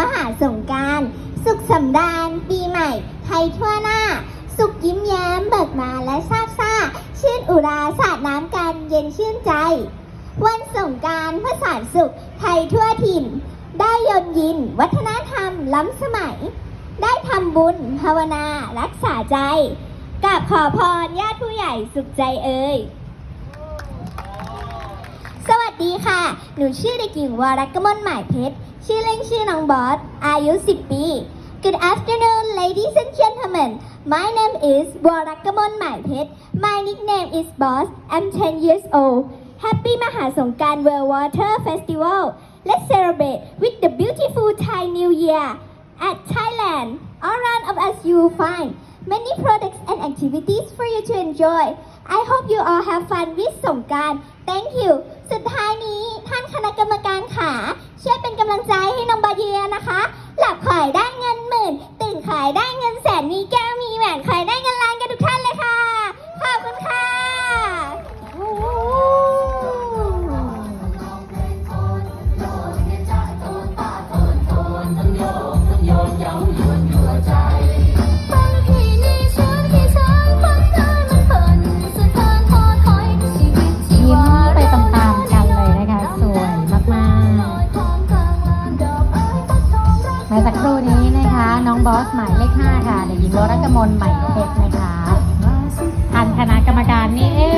มหาสงการ สุขสำราญปีใหม่ ไทยทั่วหน้า สุขยิ้มแย้มเบิกมาและซาบซ่า ชื่นอุราสาดน้ำกันเย็นชื่นใจ วันสงการพระสารสุข ไทยทั่วถิ่น ได้ยนยิน วัฒนธรรมล้ำสมัย ได้ทำบุญภาวนารักษาใจกับขอพรญาติผู้ใหญ่สุขใจเอ่ยสวัสดีค่ะ หนูชื่อเด็กหญิงวรกมลหมายเพชร ชื่อเล่นชื่อน้องบอส อายุ 10 ปี Good afternoon ladies and gentlemen My name is วรกมลหมายเพชร My nickname is Boss I'm 10 years old Happy มหาสงกราร World Water Festival Let's celebrate with the beautiful Thai New Year at Thailand All around of us you will find many products and activities for you to enjoy I hope you all have fun with สงกราร Thank you สุดท้ายนี้ท่านคณะกรรมการขาช่วยเป็นก นำลังใจให้น้องบาเยียนะคะ หลับขายได้เงินหมื่น ตื่นขายได้เงินแสนมีแก องบอสหมายเลข5ค่ะเด็กหญิงวรกมลใหม่เพชรนะคะทานคณะกรรมการนี่เอ๊